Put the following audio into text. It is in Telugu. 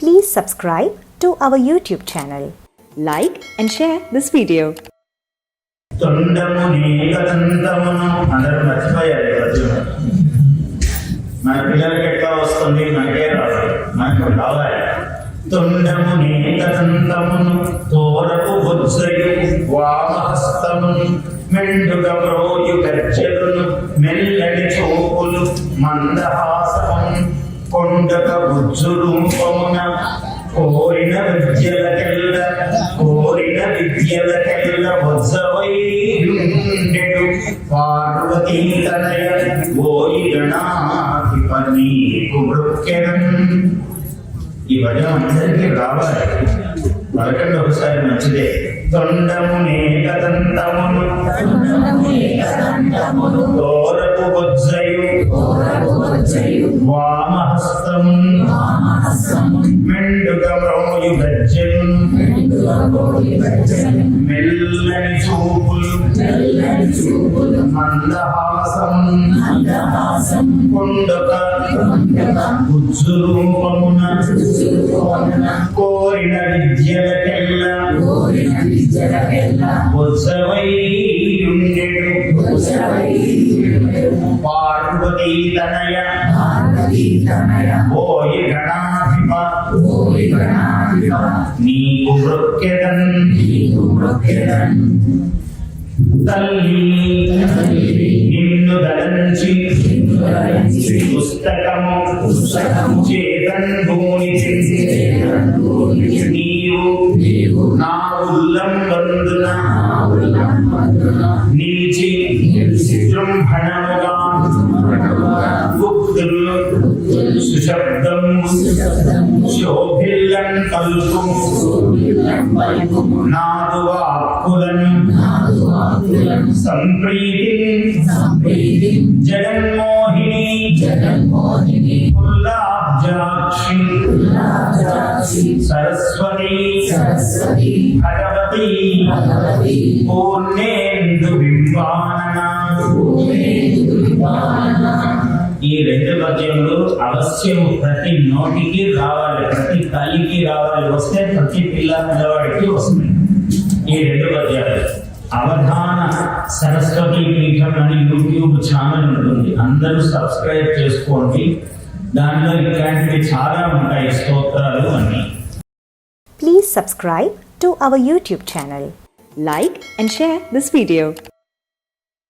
Please subscribe to our YouTube channel. Like and share this video. తొండము నీకదంతమును అందరూ మర్చిపోయారు ఈ పద్యం మన పిల్లలకి ఎట్లా వస్తుంది? మనకే రాదు. మనకు రావాలి తొండము నీకదంతమును తోరపు బుజ్జయు వామహస్తమును మెండుగ మ్రోయు గజ్జలును మెల్లడి చూపులు మందహాసమును కొండక బుజ్జు రూపమున కోరిన విద్యలకెల్ల కోరిన విద్యలకెల్ల వజ్రవైరుండెడు పార్వతీ తనయ ఓయి గణాధిపతి మృక్కెరం ఈ భజన అందరికీ రావాలి. పలకండి ఒకసారి మంచిదే. తొండము నేకదంతమును తోరపు బొజ్జయు. వామహస్తము మెండుగ మ్రోయు గజ్జలు మెల్లని చూపులు మందహాసం కొండక బుజ్జు రూపమున కోరిన విద్యలకెల్ల బుజ్జవై ఉండెడు పార్వతీ తనయ ఓయి గణాధిప నీకు మృక్కెదన్ తల్లి నిన్ను దళంచి పుస్తకము చేతన్ భూమి నీవు నా నిలిచి సుశబ్దం నాదు వాక్కులను సంప్రీతి. జగన్మోహిని. పుల్లాబ్జాక్షి. సరస్వతి. భగవతి. పూర్ణేందు బింబానన ఈ రెండు పద్యములు అవశ్యం ప్రతి నోటికి రావాలి ప్రతి తల్లికి రావాలి వస్తే ప్రతి పిల్ల పిల్లవాడికి వస్తుంది ఈ రెండు పద్యాలు. అవధాన సరస్వతి పీఠం అని యూట్యూబ్ ఛానల్ ఉంటుంది. అందరూ సబ్స్క్రైబ్ చేసుకోండి. దానిలో ఇట్లాంటివి చాలా ఉంటాయి స్తోత్రాలు అన్నీ please subscribe to our YouTube channel like and share this video